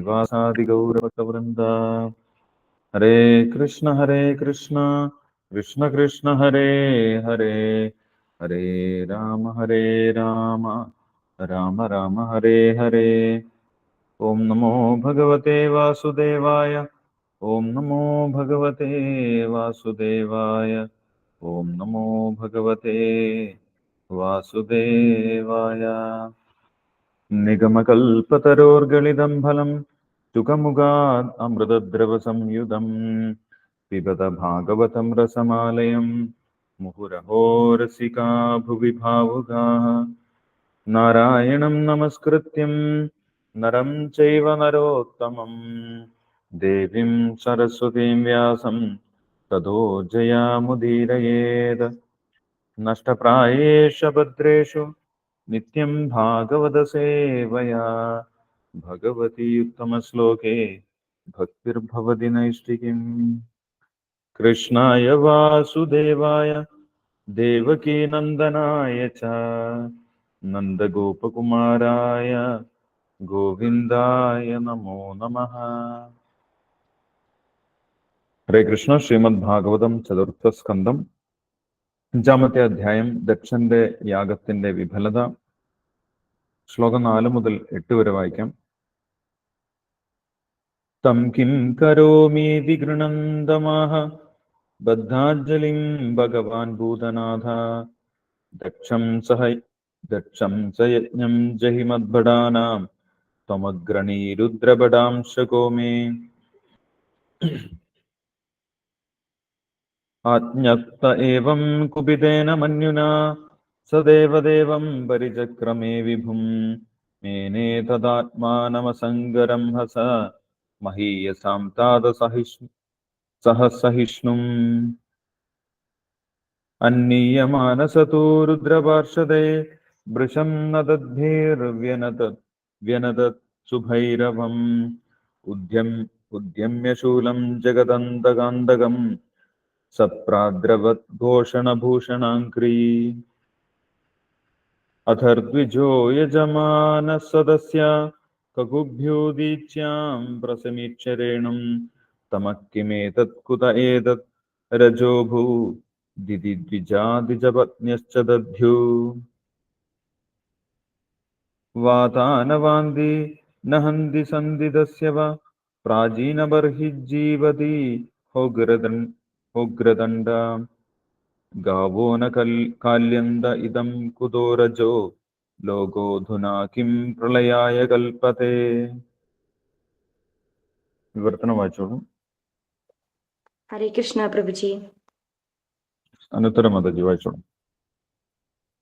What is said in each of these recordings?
ശ്രീവാസാദിഗൗരവൃന്ദ ഹരേ കൃഷ്ണ ഹരേ കൃഷ്ണ. കൃഷ്ണ കൃഷ്ണ ഹരേ ഹരേ. ഹരേ രാമ ഹരേ രാമ. രാമ രാമ ഹരേ ഹരേ. ഓം നമോ ഭഗവത്തെ വാസുദേവായ. ഓം നമോ ഭഗവത്തെ വാസുദേവായ. ഓം നമോ ഭഗവത്തെ വാസുദേവായ. നിഗമകൽപ്പതരോർഗളിതം ഫലം ചുകമുഖാത് അമൃതദ്രവസംയുതം പിബത ഭാഗവതം രസമാലയം മുഹുരഹോ രസികാ ഭുവി ഭാവുകാ നാരായണം നമസ്കൃത്യം നരം ചൈവ നരോത്തമം ദേവീം സരസ്വതീം വ്യാസം തതോ ജയാമുദീരയേത് നഷ്ടപ്രായേഷ ഭദ്രേഷു നിത്യം ഭാഗവതസേവയാ ഭഗവതി भक्तिर्भवति नैष्टिकीम् कृष्णाय वासुदेवाय देवकीनन्दनाय च नन्दगोपकुमाराय ഗോവിന്ദായ നമോ നമഃ ഹരേ കൃഷ്ണ ശ്രീമദ് ഭാഗവതം ചതുർത്ഥ സ്കന്ധം അഞ്ചാമത്തെ അധ്യായം ദക്ഷന്റെ യാഗത്തിന്റെ വിഫലത। ശ്ലോകം നാല് മുതൽ എട്ട് വരെ വായിക്കാം. തം കിം കരോമീതി ഗൃണന്തമാഹ ബദ്ധാഞ്ജലിം ഭഗവാൻ ഭൂതനാഥ ദക്ഷം സഹ ദക്ഷം സയജ്ഞം ജഹിമദ്ഭടാനാം ത്വമഗ്രണീരുദ്രഭടാംശകോ മേ ആജ്ഞപ്ത ഏവം കുപിതേന മന്യുനാ സദേവദേവം പരിചക്രമേ വിഭും മേനേ തദാത്മാനമസങ്കരം ഹസ महीयसां तादसहिष्णु सह सहिष्णुम् अन्नीयमानसतो रुद्रपार्षदे भृशं न दद्भिर्व्यनदत् व्यनदत् शुभैरवम् उद्यम् उद्यम्यशूलं जगदन्तकान्तकम् सप्राद्रवद्घोषणभूषणाङ्क्री अथर्द्विजो यजमानः सदस्य സദസ്യ കകുഭ്യോദീച്യാം പ്രസമീക്ഷരേണും തമക്കിമേതത് കുത ഏതത് രജോഭൂ ദിതി ദ്വിജാദിജപത്ന്യശ്ച ദധ്യു വാതാനവാന്തി നഹന്തി സന്ധിതസ്യ വ പ്രാചീനബർഹിജീവതി ഹോഗ്രദൻ ഉഗ്രദണ്ഡ ഗാവോ ന കാല്യന്ത ഇതം കുതോ രജോ ലോകോധുനാ കിം പ്രളയായ കൽപ്പത്തെ വിവർത്തനം വായിച്ചോളൂ ഹരേ കൃഷ്ണ പ്രഭുജി അനുത്തരം മതജി വായിച്ചോളൂ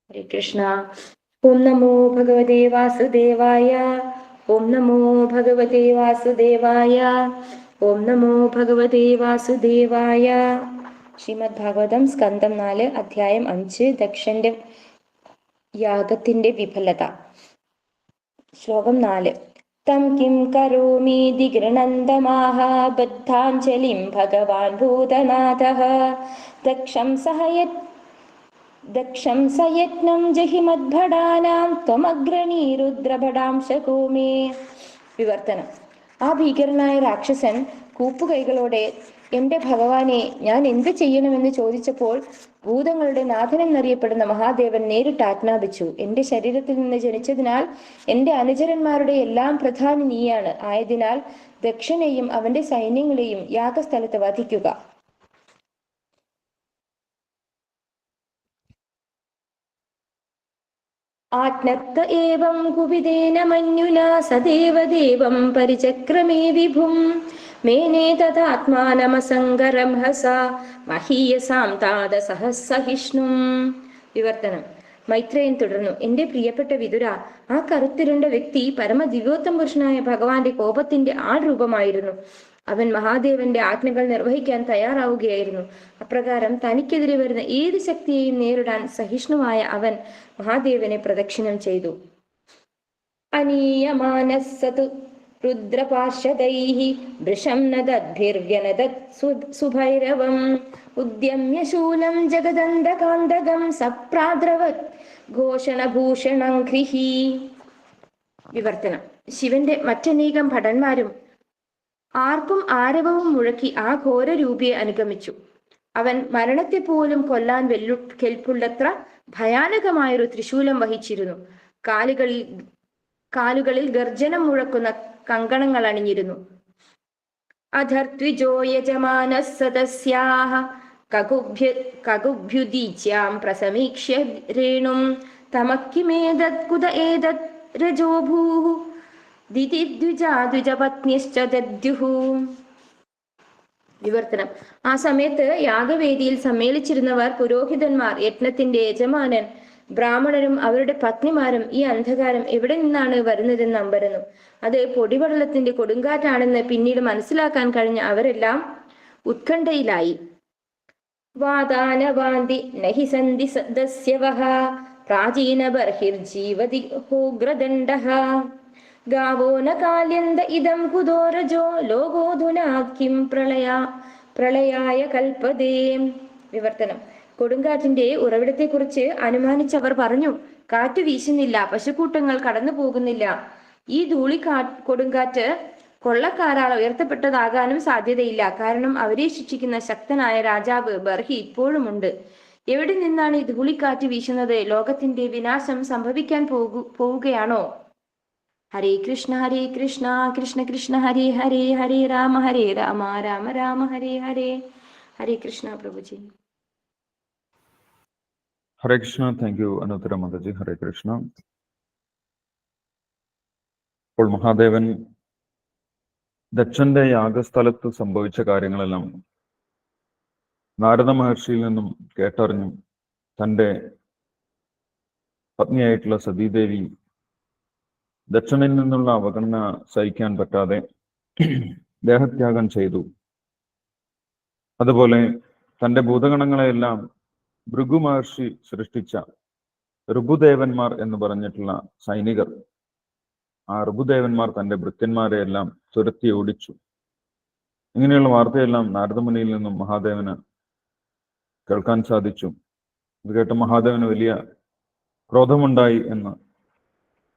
ഹരേ കൃഷ്ണ ഓം നമോ ഭഗവതേ വാസുദേവായ ഓം നമോ ഭഗവതേ വാസുദേവായ ഓം നമോ ഭഗവതേ വാസുദേവായ ശ്രീമദ് ഭാഗവതം സ്കന്ധം നാല് അധ്യായം അഞ്ച് ദക്ഷന്റെ യാഗത്തിന്റെ വിഫലത. ശ്ലോകം നാല്. തം കിം കരോമീതി ഗൃണന്തമാഹ ബദ്ധാഞ്ജലിം ഭഗവാൻ ഭൂതനാഥ. ദക്ഷം സഹയ ദക്ഷം സയത്നം ജഹിമദ്ഭടാനാം ത്വമഗ്രണീരുദ്രഭടാംശകോ മേ വിവർത്തനം. ആ ഭീകരനായ രാക്ഷസൻ കൂപ്പുകൈകളോടെ എന്റെ ഭഗവാനെ ഞാൻ എന്ത് ചെയ്യണമെന്ന് ചോദിച്ചപ്പോൾ ഭൂതങ്ങളുടെ നാഥനെന്നറിയപ്പെടുന്ന മഹാദേവൻ നേരിട്ട് ആജ്ഞാപിച്ചു. എന്റെ ശരീരത്തിൽ നിന്ന് ജനിച്ചതിനാൽ എന്റെ അനുചരന്മാരുടെ എല്ലാം പ്രധാനി നീയാണ്. ആയതിനാൽ ദക്ഷനെയും അവന്റെ സൈന്യങ്ങളെയും യാഗസ്ഥലത്ത് വധിക്കുക. ആജ്ഞപ്ത ഏവം കുപിതേന സദേവദേവം പരിചക്രമേ വിഭും. മേനേ തഥാത്മാനമസംഗരംഹസ മഹീയസാം താത സഹസഹിഷ്ണും വിവർത്തനം. മൈത്രേയൻ തുടർന്നു. എന്റെ പ്രിയപ്പെട്ട വിതുര ആ കറുത്തിരുണ്ട വ്യക്തി പരമദിവ്യോത്തം പുരുഷനായ ഭഗവാന്റെ കോപത്തിന്റെ ആൾരൂപമായിരുന്നു. അവൻ മഹാദേവന്റെ ആജ്ഞകൾ നിർവഹിക്കാൻ തയ്യാറാവുകയായിരുന്നു. അപ്രകാരം തനിക്കെതിരെ വരുന്ന ഏത് ശക്തിയെയും നേരിടാൻ സഹിഷ്ണുവായ അവൻ മഹാദേവനെ പ്രദക്ഷിണം ചെയ്തു. അനീയമാനസ്സതു. രുദ്രപാർഷദൈः വൃഷം സു- സുഭൈരവം ഉദ്യമ്യ ശൂലം ജഗദന്തകാന്തകം സപ്രാദ്രവത് ഘോഷണഭൂഷണം ഗൃഹി വിവർത്തനം ശിവന്റെ മറ്റനേകം ഭടന്മാരും ആർപ്പും ആരവവും മുഴക്കി ആ ഘോരരൂപിയെ അനുഗമിച്ചു. അവൻ മരണത്തെ പോലും കൊല്ലാൻ വെല്ലു കെൽപ്പുള്ളത്ര ഭയാനകമായൊരു ത്രിശൂലം വഹിച്ചിരുന്നു. കാലുകളിൽ കാലുകളിൽ ഗർജനം മുഴക്കുന്ന കങ്കണങ്ങൾ അണിഞ്ഞിരുന്നു. അധർദ്വിജോ യജമാന പ്രസമീക്ഷ്യ രേണും. തമക്കിമേതത് കുത ഏതത് രജോ ഭൂഃ ദിതിദ്വിജാ ദ്വിജപത്നിശ്ച ദദ്യുഃ വിവർത്തനം. ആ സമയത്ത് യാഗവേദിയിൽ സമ്മേളിച്ചിരുന്നവർ പുരോഹിതന്മാർ യജ്ഞത്തിന്റെ യജമാനൻ ബ്രാഹ്മണരും അവരുടെ പത്നിമാരും ഈ അന്ധകാരം എവിടെ നിന്നാണ് വരുന്നതെന്ന് അമ്പരന്നു അത് പൊടിപടലത്തിന്റെ കൊടുങ്കാറ്റാണെന്ന് പിന്നീട് മനസ്സിലാക്കാൻ കഴിഞ്ഞ അവരെല്ലാം ഉത്കണ്ഠയിലായി. വാദാനവാന്തി നഹി സന്ധി സദസ്യവഹ പ്രാചീന ബർഹിർജീവതി ഹോഗ്രദണ്ഡ ഗാവോ ന കാല്യന്ത ഇദം കുതോരജോ ലോകോധുനാ കിം പ്രളയ പ്രളയായ കൽപ്പതേ വിവർത്തനം. കൊടുങ്കാറ്റിന്റെ ഉറവിടത്തെക്കുറിച്ച് അനുമാനിച്ചവർ പറഞ്ഞു കാറ്റ് വീശുന്നില്ല പശുക്കൂട്ടങ്ങൾ കടന്നു പോകുന്നില്ല. ഈ ധൂളി കൊടുങ്കാറ്റ് കൊള്ളക്കാരാൾ ഉയർത്തപ്പെട്ടതാകാനും സാധ്യതയില്ല. കാരണം അവരെ ശിക്ഷിക്കുന്ന ശക്തനായ രാജാവ് ബർഹി ഇപ്പോഴുമുണ്ട്. എവിടെ നിന്നാണ് ഈ ധൂളിക്കാറ്റ് വീശുന്നത്? ലോകത്തിന്റെ വിനാശം സംഭവിക്കാൻ പോകു പോവുകയാണോ? ഹരേ കൃഷ്ണ ഹരേ കൃഷ്ണ കൃഷ്ണ കൃഷ്ണ ഹരേ ഹരേ ഹരേ രാമ ഹരേ രാമ രാമ രാമ ഹരേ ഹരേ. ഹരേ കൃഷ്ണ പ്രഭുജി. ഹരേ കൃഷ്ണ താങ്ക് യു അനുത്തര മാതാജി ഹരേ കൃഷ്ണ അപ്പോൾ മഹാദേവൻ ദക്ഷന്റെ യാഗസ്ഥലത്ത് സംഭവിച്ച കാര്യങ്ങളെല്ലാം നാരദ മഹർഷിയിൽ നിന്നും കേട്ടറിഞ്ഞു. തന്റെ പത്നിയായിട്ടുള്ള സതീദേവി ദക്ഷനിൽ നിന്നുള്ള അവഗണന സഹിക്കാൻ പറ്റാതെ ദേഹത്യാഗം ചെയ്തു. അതുപോലെ തന്റെ ഭൂതഗണങ്ങളെയെല്ലാം ഭൃഗു മഹർഷി സൃഷ്ടിച്ച ഋഭുദേവന്മാർ എന്ന് പറഞ്ഞിട്ടുള്ള സൈനികർ. ആ ഋഭുദേവന്മാർ തന്റെ ഭൃത്യന്മാരെ എല്ലാം തുരത്തി ഓടിച്ചു. ഇങ്ങനെയുള്ള വാർത്തയെല്ലാം നാരദമുനിയിൽ നിന്നും മഹാദേവന് കേൾക്കാൻ സാധിച്ചു. ഇത് കേട്ട മഹാദേവന് വലിയ ക്രോധമുണ്ടായി എന്ന്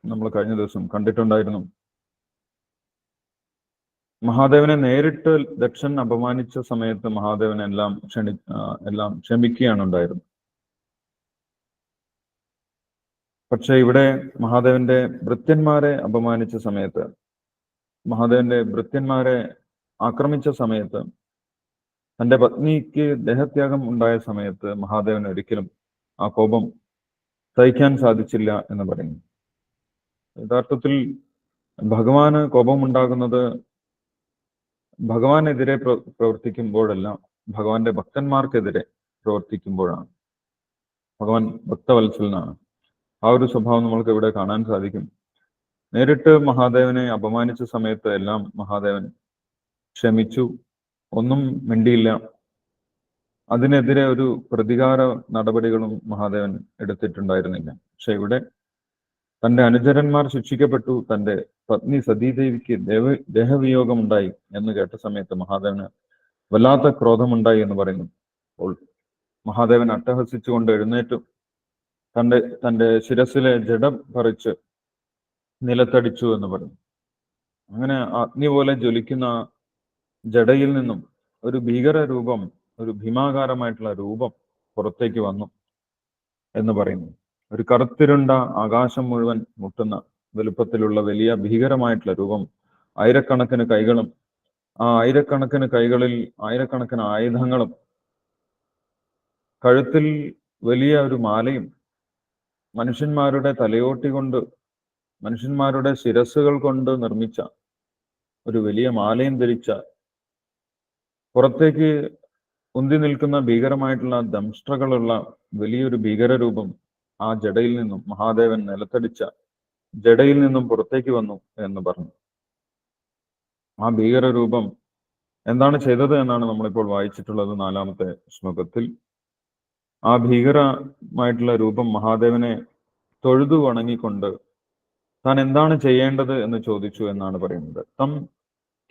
നമ്മൾ കഴിഞ്ഞ ദിവസം കണ്ടിട്ടുണ്ടായിരുന്നു. മഹാദേവനെ നേരിട്ട് ദക്ഷൻ അപമാനിച്ച സമയത്ത് മഹാദേവൻ എല്ലാം ക്ഷണി എല്ലാം ക്ഷമിക്കുകയാണ് ഉണ്ടായിരുന്നത് പക്ഷെ ഇവിടെ മഹാദേവന്റെ ഭൃത്യന്മാരെ അപമാനിച്ച സമയത്ത് മഹാദേവന്റെ ഭൃത്യന്മാരെ ആക്രമിച്ച സമയത്ത് തന്റെ പത്നിക്ക് ദേഹത്യാഗം ഉണ്ടായ സമയത്ത് മഹാദേവൻ ഒരിക്കലും ആ കോപം സഹിക്കാൻ സാധിച്ചില്ല എന്ന് പറയുന്നു. യഥാർത്ഥത്തിൽ ഭഗവാന് കോപമുണ്ടാകുന്നത് ഭഗവാനെതിരെ പ്ര- പ്രവർത്തിക്കുമ്പോഴല്ല ഭഗവാന്റെ ഭക്തന്മാർക്കെതിരെ പ്രവർത്തിക്കുമ്പോഴാണ്. ഭഗവാൻ ഭക്തവത്സലനാണ്. ആ ഒരു സ്വഭാവം നമ്മൾക്ക് ഇവിടെ കാണാൻ സാധിക്കും. നേരിട്ട് മഹാദേവനെ അപമാനിച്ച സമയത്ത് എല്ലാം മഹാദേവൻ ക്ഷമിച്ചു. ഒന്നും മിണ്ടിയില്ല. അതിനെതിരെ ഒരു പ്രതികാര നടപടികളും മഹാദേവൻ എടുത്തിട്ടുണ്ടായിരുന്നില്ല. പക്ഷെ ഇവിടെ തന്റെ അനുചരന്മാർ ശിക്ഷിക്കപ്പെട്ടു തന്റെ പത്നി സതീദേവിക്ക് ദേവ ദേഹവിയോഗമുണ്ടായി എന്ന് കേട്ട സമയത്ത് മഹാദേവന് വല്ലാത്ത ക്രോധമുണ്ടായി എന്ന് പറയുന്നു. അപ്പോൾ മഹാദേവൻ അട്ടഹസിച്ചുകൊണ്ട് എഴുന്നേറ്റു. തന്റെ തന്റെ ശിരസിലെ ജഡം പറിച്ച് നിലത്തടിച്ചു എന്ന് പറഞ്ഞു. അങ്ങനെ അഗ്നി പോലെ ജ്വലിക്കുന്ന ജഡയിൽ നിന്നും ഒരു ഭീകര രൂപം ഒരു ഭീമാകാരമായിട്ടുള്ള രൂപം പുറത്തേക്ക് വന്നു എന്ന് പറയുന്നു. ഒരു കറുത്തിരുണ്ട ആകാശം മുഴുവൻ മുട്ടുന്ന വലുപ്പത്തിലുള്ള വലിയ ഭീകരമായിട്ടുള്ള രൂപം ആയിരക്കണക്കിന് കൈകളും ആ ആയിരക്കണക്കിന് കൈകളിൽ ആയിരക്കണക്കിന് ആയുധങ്ങളും കഴുത്തിൽ വലിയ ഒരു മാലയും മനുഷ്യന്മാരുടെ തലയോട്ടി കൊണ്ട് മനുഷ്യന്മാരുടെ ശിരസുകൾ കൊണ്ട് നിർമ്മിച്ച ഒരു വലിയ മാലയും ധരിച്ച പുറത്തേക്ക് ഉന്തി നിൽക്കുന്ന ഭീകരമായിട്ടുള്ള ദംഷ്ട്രകളുള്ള വലിയൊരു ഭീകരരൂപം ആ ജടയിൽ നിന്നും മഹാദേവൻ നിലത്തടിച്ച ജടയിൽ നിന്നും പുറത്തേക്ക് വന്നു എന്ന് പറഞ്ഞു. ആ ഭീകരരൂപം എന്താണ് ചെയ്തത് എന്നാണ് നമ്മളിപ്പോൾ വായിച്ചിട്ടുള്ളത് നാലാമത്തെ ശ്ലോകത്തിൽ. ആ ഭീകരമായിട്ടുള്ള രൂപം മഹാദേവനെ തൊഴുതു വണങ്ങിക്കൊണ്ട് താൻ എന്താണ് ചെയ്യേണ്ടത് എന്ന് ചോദിച്ചു എന്നാണ് പറയുന്നത്. തം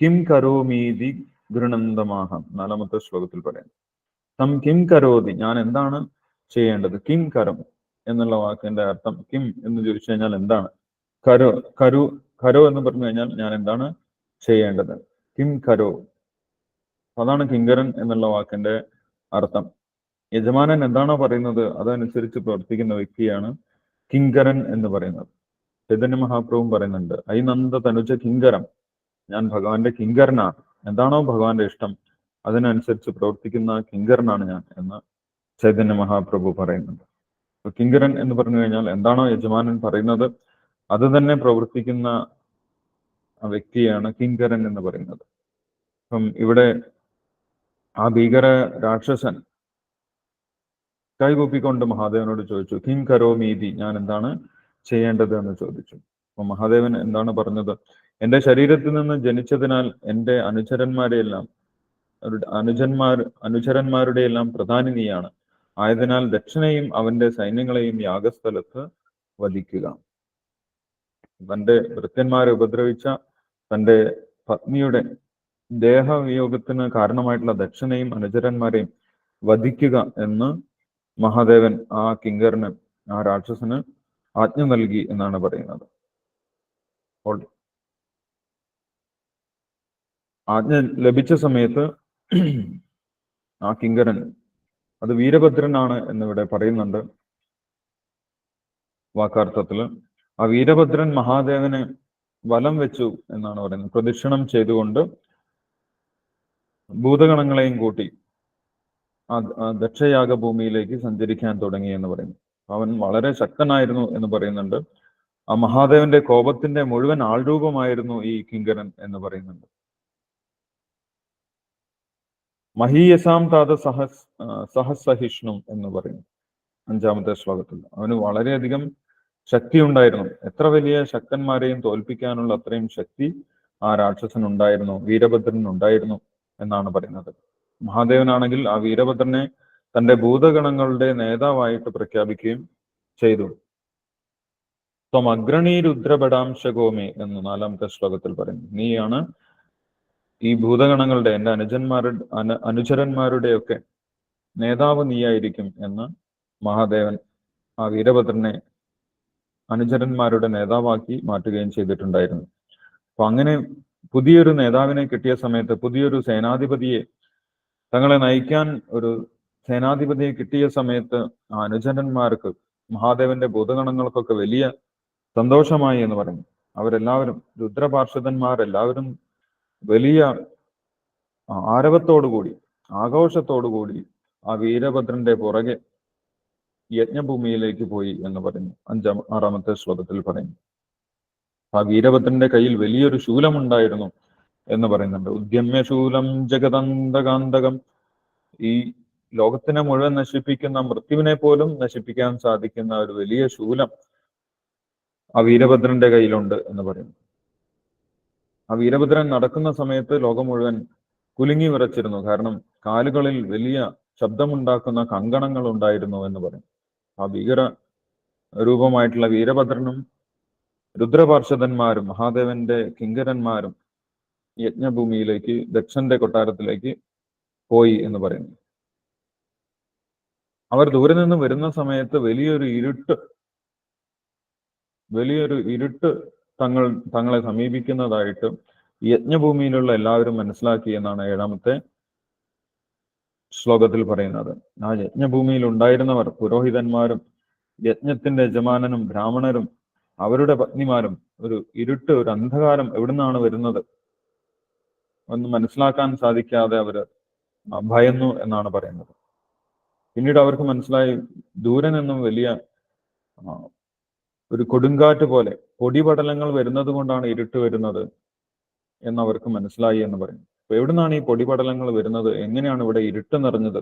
കിം കരോമീതി ഗൃണന്തമാഹം നാലാമത്തെ ശ്ലോകത്തിൽ പറയുന്നു. തം കിം കരോതി ഞാൻ എന്താണ് ചെയ്യേണ്ടത്? കിം കരം. എന്നുള്ള വാക്കിന്റെ അർത്ഥം കിം എന്ന് ചോദിച്ചു കഴിഞ്ഞാൽ എന്താണ്? കരു കരു കരോ എന്ന് പറഞ്ഞു കഴിഞ്ഞാൽ ഞാൻ എന്താണ് ചെയ്യേണ്ടത്? കിം കരോ. അതാണ് കിങ്കരൻ എന്നുള്ള വാക്കിന്റെ അർത്ഥം. യജമാനൻ എന്താണോ പറയുന്നത് അതനുസരിച്ച് പ്രവർത്തിക്കുന്ന വ്യക്തിയാണ് കിങ്കരൻ എന്ന് പറയുന്നത്. ചൈതന്യ മഹാപ്രഭു പറയുന്നുണ്ട് ഐനന്ദ തനുജ കിങ്കരം. ഞാൻ ഭഗവാന്റെ കിങ്കരനാണ് എന്താണോ ഭഗവാന്റെ ഇഷ്ടം അതിനനുസരിച്ച് പ്രവർത്തിക്കുന്ന കിങ്കരനാണ് ഞാൻ എന്ന് ചൈതന്യ മഹാപ്രഭു പറയുന്നുണ്ട്. കിങ്കരൻ എന്ന് പറഞ്ഞു കഴിഞ്ഞാൽ എന്താണോ യജമാനൻ പറയുന്നത് അത് തന്നെ പ്രവർത്തിക്കുന്ന വ്യക്തിയാണ് കിങ്കരൻ എന്ന് പറയുന്നത്. അപ്പം ഇവിടെ ആ ഭീകര രാക്ഷസൻ കൈകൂപ്പിക്കൊണ്ട് മഹാദേവനോട് ചോദിച്ചു കിം കരോമീതി ഞാൻ എന്താണ് ചെയ്യേണ്ടത്? എന്ന് ചോദിച്ചു. അപ്പൊ മഹാദേവൻ എന്താണ് പറഞ്ഞത്? എന്റെ ശരീരത്തിൽ നിന്ന് ജനിച്ചതിനാൽ എന്റെ അനുചരന്മാരെയെല്ലാം അനുജന്മാർ അനുചരന്മാരുടെ എല്ലാം പ്രധാനി നീയാണ്. ആയതിനാൽ ദക്ഷിണയും അവന്റെ സൈന്യങ്ങളെയും യാഗസ്ഥലത്ത് വധിക്കുക. തന്റെ ഭൃത്യന്മാരെ ഉപദ്രവിച്ച തന്റെ പത്നിയുടെ ദേഹവിയോഗത്തിന് കാരണമായിട്ടുള്ള ദക്ഷിണയും അനുചരന്മാരെയും വധിക്കുക എന്ന് മഹാദേവൻ ആ കിങ്കറിന് ആ രാക്ഷസന് ആജ്ഞ നൽകി എന്നാണ് പറയുന്നത്. ആജ്ഞ ലഭിച്ച സമയത്ത് ആ കിങ്കരൻ അത് വീരഭദ്രനാണ് എന്നിവിടെ പറയുന്നുണ്ട്. വാക്കാർത്ഥത്തിൽ ആ വീരഭദ്രൻ മഹാദേവന് വലം വെച്ചു എന്നാണ് പറയുന്നത്. പ്രദക്ഷിണം ചെയ്തുകൊണ്ട് ഭൂതഗണങ്ങളെയും കൂട്ടി ദക്ഷയാഗ ഭൂമിയിലേക്ക് സഞ്ചരിക്കാൻ തുടങ്ങി എന്ന് പറയുന്നു. അവൻ വളരെ ശക്തനായിരുന്നു എന്ന് പറയുന്നുണ്ട്. ആ മഹാദേവന്റെ കോപത്തിന്റെ മുഴുവൻ ആൾരൂപമായിരുന്നു ഈ കിങ്കരൻ എന്ന് പറയുന്നുണ്ട്. മഹീയസാം താത സഹസ് സഹസഹിഷ്ണു എന്ന് പറയുന്നു. അഞ്ചാമത്തെ ശ്ലോകത്തിൽ. അവന് വളരെയധികം ശക്തി ഉണ്ടായിരുന്നു. എത്ര വലിയ ശക്തന്മാരെയും തോൽപ്പിക്കാനുള്ള അത്രയും ശക്തി ആ രാക്ഷസൻ ഉണ്ടായിരുന്നു വീരഭദ്രൻ ഉണ്ടായിരുന്നു എന്നാണ് പറയുന്നത്. മഹാദേവനാണെങ്കിൽ ആ വീരഭദ്രനെ തന്റെ ഭൂതഗണങ്ങളുടെ നേതാവായിട്ട് പ്രഖ്യാപിക്കുകയും ചെയ്തു. ത്വം അഗ്രണീ രുദ്രപടാംശകോമി എന്ന് നാലാമത്തെ ശ്ലോകത്തിൽ പറയുന്നു. നീയാണ് ഈ ഭൂതഗണങ്ങളുടെ എന്റെ അനുജന്മാരുടെ അനുചരന്മാരുടെ അനുചരന്മാരുടെയൊക്കെ നേതാവ് നീയായിരിക്കും എന്ന് മഹാദേവൻ ആ വീരഭദ്രനെ അനുചരന്മാരുടെ നേതാവാക്കി മാറ്റുകയും ചെയ്തിട്ടുണ്ടായിരുന്നു. അപ്പൊ അങ്ങനെ പുതിയൊരു നേതാവിനെ കിട്ടിയ സമയത്ത് പുതിയൊരു സേനാധിപതിയെ തങ്ങളെ നയിക്കാൻ ഒരു സേനാധിപതിയെ കിട്ടിയ സമയത്ത് ആ അനുചരന്മാർക്ക് മഹാദേവന്റെ ഭൂതഗണങ്ങൾക്കൊക്കെ വലിയ സന്തോഷമായി എന്ന് പറഞ്ഞു. അവരെല്ലാവരും രുദ്രപാർഷദന്മാരെല്ലാവരും വലിയ ആരവത്തോടുകൂടി ആഘോഷത്തോടുകൂടി ആ വീരഭദ്രന്റെ പുറകെ യജ്ഞഭൂമിയിലേക്ക് പോയി എന്ന് പറയുന്നു. അഞ്ചാം ആറാമത്തെ ശ്ലോകത്തിൽ പറയുന്നു. ആ വീരഭദ്രന്റെ കയ്യിൽ വലിയൊരു ശൂലമുണ്ടായിരുന്നു എന്ന് പറയുന്നുണ്ട്. ഉദ്യമ്യ ശൂലം ജഗതന്തകാന്തകം ഈ ലോകത്തിനെ മുഴുവൻ നശിപ്പിക്കുന്ന മൃത്യുവിനെ പോലും നശിപ്പിക്കാൻ സാധിക്കുന്ന ഒരു വലിയ ശൂലം ആ വീരഭദ്രന്റെ കയ്യിലുണ്ട് എന്ന് പറയുന്നു. ആ വീരഭദ്രൻ നടക്കുന്ന സമയത്ത് ലോകം മുഴുവൻ കുലുങ്ങി വിറച്ചിരുന്നു. കാരണം കാലുകളിൽ വലിയ ശബ്ദമുണ്ടാക്കുന്ന കങ്കണങ്ങൾ ഉണ്ടായിരുന്നു എന്ന് പറയും ആ ഭീകര രൂപമായിട്ടുള്ള വീരഭദ്രനും രുദ്രപാർഷദന്മാരും മഹാദേവന്റെ കിങ്കരന്മാരും യജ്ഞഭൂമിയിലേക്ക് ദക്ഷന്റെ കൊട്ടാരത്തിലേക്ക് പോയി എന്ന് പറയുന്നു. അവർ ദൂരെ നിന്ന് വരുന്ന സമയത്ത് വലിയൊരു ഇരുട്ട് വലിയൊരു ഇരുട്ട് തങ്ങൾ തങ്ങളെ സമീപിക്കുന്നതായിട്ട് യജ്ഞഭൂമിയിലുള്ള എല്ലാവരും മനസ്സിലാക്കി എന്നാണ് ഏഴാമത്തെ ശ്ലോകത്തിൽ പറയുന്നത്. ആ യജ്ഞഭൂമിയിൽ ഉണ്ടായിരുന്നവർ പുരോഹിതന്മാരും യജ്ഞത്തിന്റെ യജമാനനും ബ്രാഹ്മണരും അവരുടെ പത്നിമാരും ഒരു ഇരുട്ട് ഒരു അന്ധകാരം എവിടുന്നാണ് വരുന്നത്? ഒന്ന് മനസ്സിലാക്കാൻ സാധിക്കാതെ അവർ ഭയന്നു എന്നാണ് പറയുന്നത്. പിന്നീട് അവർക്ക് മനസ്സിലായി ദൂരനെന്നും വലിയ ഒരു കൊടുങ്കാറ്റ് പോലെ പൊടിപടലങ്ങൾ വരുന്നത് കൊണ്ടാണ് ഇരുട്ട് വരുന്നത് എന്നവർക്ക് മനസ്സിലായി എന്ന് പറയുന്നു. അപ്പൊ എവിടുന്നാണ് ഈ പൊടിപടലങ്ങൾ വരുന്നത്? എങ്ങനെയാണ് ഇവിടെ ഇരുട്ട് നിറഞ്ഞത്?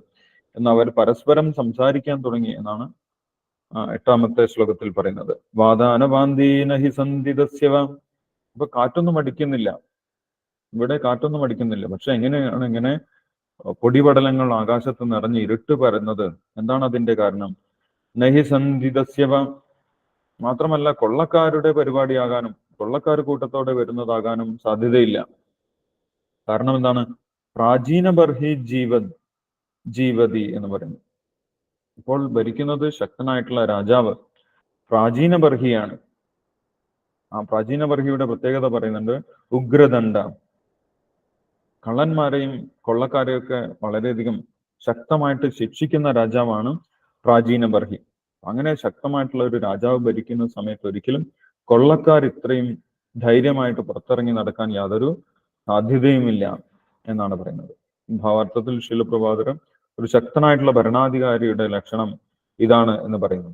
അവർ പരസ്പരം സംസാരിക്കാൻ തുടങ്ങി എന്നാണ് എട്ടാമത്തെ ശ്ലോകത്തിൽ പറയുന്നത്. വാദാനവാന്തീന ഹി അപ്പൊ കാറ്റൊന്നും അടിക്കുന്നില്ല. ഇവിടെ കാറ്റൊന്നും അടിക്കുന്നില്ല. പക്ഷെ എങ്ങനെയാണ് ഇങ്ങനെ പൊടിപടലങ്ങൾ ആകാശത്ത് നിറഞ്ഞ് ഇരുട്ട് പരന്നത്? എന്താണ് അതിന്റെ കാരണം? നഹി സന്ധിതസ്യവ മാത്രമല്ല കൊള്ളക്കാരുടെ പരിപാടിയാകാനും കൊള്ളക്കാർ കൂട്ടത്തോടെ വരുന്നതാകാനും സാധ്യതയില്ല. കാരണം എന്താണ്? പ്രാചീന ബർഹി ജീവ ജീവതി എന്ന് പറയുന്നു ഇപ്പോൾ ഭരിക്കുന്നത് ശക്തനായിട്ടുള്ള രാജാവ് പ്രാചീന ബർഹിയാണ്. ആ പ്രാചീന ബർഹിയുടെ പ്രത്യേകത പറയുന്നുണ്ട് ഉഗ്രദണ്ഡ. കള്ളന്മാരെയും കൊള്ളക്കാരെയൊക്കെ വളരെയധികം ശക്തമായിട്ട് ശിക്ഷിക്കുന്ന രാജാവാണ് പ്രാചീന ബർഹി. അങ്ങനെ ശക്തമായിട്ടുള്ള ഒരു രാജാവ് ഭരിക്കുന്ന സമയത്ത് ഒരിക്കലും കൊള്ളക്കാർ ഇത്രയും ധൈര്യമായിട്ട് പുറത്തിറങ്ങി നടക്കാൻ യാതൊരു സാധ്യതയുമില്ല എന്നാണ് പറയുന്നത്. ഭാവാർത്ഥത്തിൽ ശിലപ്രഭാതരം ഒരു ശക്തനായിട്ടുള്ള ഭരണാധികാരിയുടെ ലക്ഷണം ഇതാണ് എന്ന് പറയുന്നു.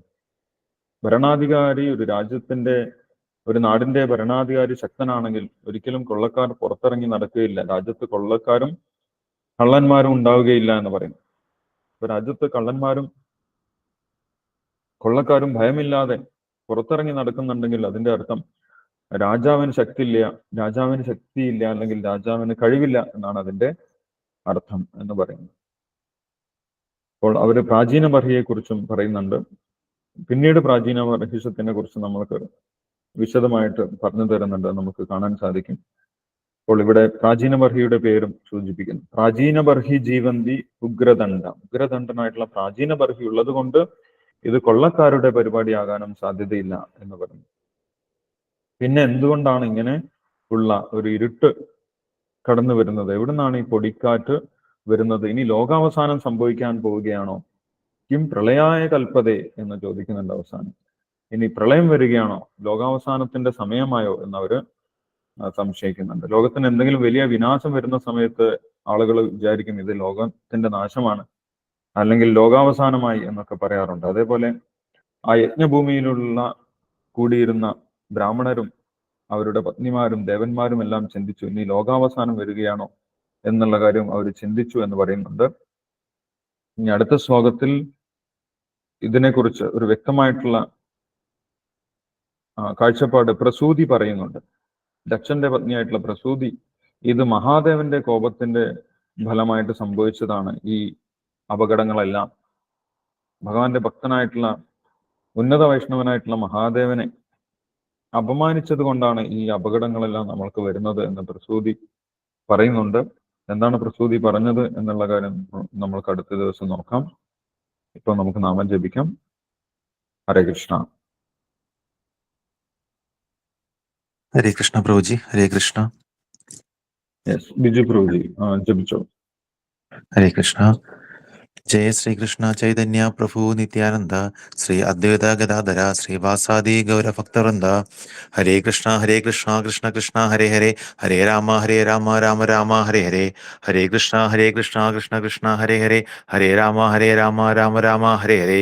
ഭരണാധികാരി ഒരു രാജ്യത്തിന്റെ ഒരു നാടിന്റെ ഭരണാധികാരി ശക്തനാണെങ്കിൽ ഒരിക്കലും കൊള്ളക്കാർ പുറത്തിറങ്ങി നടക്കുകയില്ല. രാജ്യത്ത് കൊള്ളക്കാരും കള്ളന്മാരും ഉണ്ടാവുകയില്ല എന്ന് പറയുന്നു. രാജ്യത്ത് കള്ളന്മാരും കൊള്ളക്കാരും ഭയമില്ലാതെ പുറത്തിറങ്ങി നടക്കുന്നുണ്ടെങ്കിൽ അതിന്റെ അർത്ഥം രാജാവിന് ശക്തിയില്ല രാജാവിന് ശക്തിയില്ല അല്ലെങ്കിൽ രാജാവിന് കഴിവില്ല എന്നാണ് അതിന്റെ അർത്ഥം എന്ന് പറയുന്നത്. അപ്പോൾ അവർ പ്രാചീന ബർഹിയെ കുറിച്ചും പറയുന്നുണ്ട്. പിന്നീട് പ്രാചീന ബർഹിഷത്തിനെ കുറിച്ച് നമ്മൾക്ക് വിശദമായിട്ട് പറഞ്ഞു തരുന്നുണ്ട്. നമുക്ക് കാണാൻ സാധിക്കും. അപ്പോൾ ഇവിടെ പ്രാചീന ബർഹിയുടെ പേരും സൂചിപ്പിക്കുന്നു. പ്രാചീന ബർഹി ജീവന്തി ഉഗ്രദണ്ഡ. ഉഗ്രദണ്ഡനായിട്ടുള്ള പ്രാചീന ബർഹി ഉള്ളത് കൊണ്ട് ഇത് കൊള്ളക്കാരുടെ പരിപാടിയാകാനും സാധ്യതയില്ല എന്ന് പറഞ്ഞു. പിന്നെ എന്തുകൊണ്ടാണ് ഇങ്ങനെ ഉള്ള ഒരു ഇരുട്ട് കടന്നു വരുന്നത്? എവിടുന്നാണ് ഈ പൊടിക്കാറ്റ് വരുന്നത്? ഇനി ലോകാവസാനം സംഭവിക്കാൻ പോവുകയാണോ? കിം പ്രളയായ കൽപ്പതേ എന്ന് ചോദിക്കുന്നുണ്ട് അവസാനം. ഇനി പ്രളയം വരികയാണോ? ലോകാവസാനത്തിന്റെ സമയമായോ എന്നവര് സംശയിക്കുന്നുണ്ട്. ലോകത്തിന് എന്തെങ്കിലും വലിയ വിനാശം വരുന്ന സമയത്ത് ആളുകൾ വിചാരിക്കും ഇത് ലോകത്തിന്റെ നാശമാണ്. അല്ലെങ്കിൽ ലോകാവസാനമായി എന്നൊക്കെ പറയാറുണ്ട്. അതേപോലെ ആ യജ്ഞഭൂമിയിലുള്ള കൂടിയിരുന്ന ബ്രാഹ്മണരും അവരുടെ പത്നിമാരും ദേവന്മാരും എല്ലാം ചിന്തിച്ചു ഇനി ലോകാവസാനം വരികയാണോ? എന്നുള്ള കാര്യം അവർ ചിന്തിച്ചു എന്ന് പറയുന്നുണ്ട്. ഇനി അടുത്ത ശ്ലോകത്തിൽ ഇതിനെക്കുറിച്ച് ഒരു വ്യക്തമായിട്ടുള്ള കാഴ്ചപ്പാട് പ്രസൂതി പറയുന്നുണ്ട്. ദക്ഷന്റെ പത്നിയായിട്ടുള്ള പ്രസൂതി ഇത് മഹാദേവന്റെ കോപത്തിന്റെ ഫലമായിട്ട് സംഭവിച്ചതാണ് ഈ അപകടങ്ങളെല്ലാം ഭഗവാന്റെ ഭക്തനായിട്ടുള്ള ഉന്നത വൈഷ്ണവനായിട്ടുള്ള മഹാദേവനെ അപമാനിച്ചത് കൊണ്ടാണ് ഈ അപകടങ്ങളെല്ലാം നമ്മൾക്ക് വരുന്നത് എന്ന് പ്രസൂതി പറയുന്നുണ്ട്. എന്താണ് പ്രസൂതി പറഞ്ഞത് എന്നുള്ള കാര്യം നമ്മൾക്ക് അടുത്ത ദിവസം നോക്കാം. ഇപ്പൊ നമുക്ക് നാമം ജപിക്കാം. ഹരേ കൃഷ്ണ. ഹരേ കൃഷ്ണ പ്രഭുജി ഹരേ കൃഷ്ണ. യെസ് ബിജു പ്രഭുജി ജപിച്ചോ. ഹരേ കൃഷ്ണ. ജയ ശ്രീകൃഷ്ണ ചൈതന്യ പ്രഭു നിത്യാനന്ദ ശ്രീ അദ്വൈത ഗദാധര ശ്രീവാസാദി ഗൗരഭക്തവൃന്ദ ഹരേ കൃഷ്ണ ഹരേ കൃഷ്ണ കൃഷ്ണ കൃഷ്ണ ഹരേ ഹരേ. ഹരേ രാമ ഹരേ രാമ രാമ രാമ ഹരേ ഹരേ. ഹരേ കൃഷ്ണ ഹരേ കൃഷ്ണ കൃഷ്ണ കൃഷ്ണ ഹരേ ഹരേ. ഹരേ രാമ ഹരേ രാമ രാമ രാമ ഹരേ ഹരേ.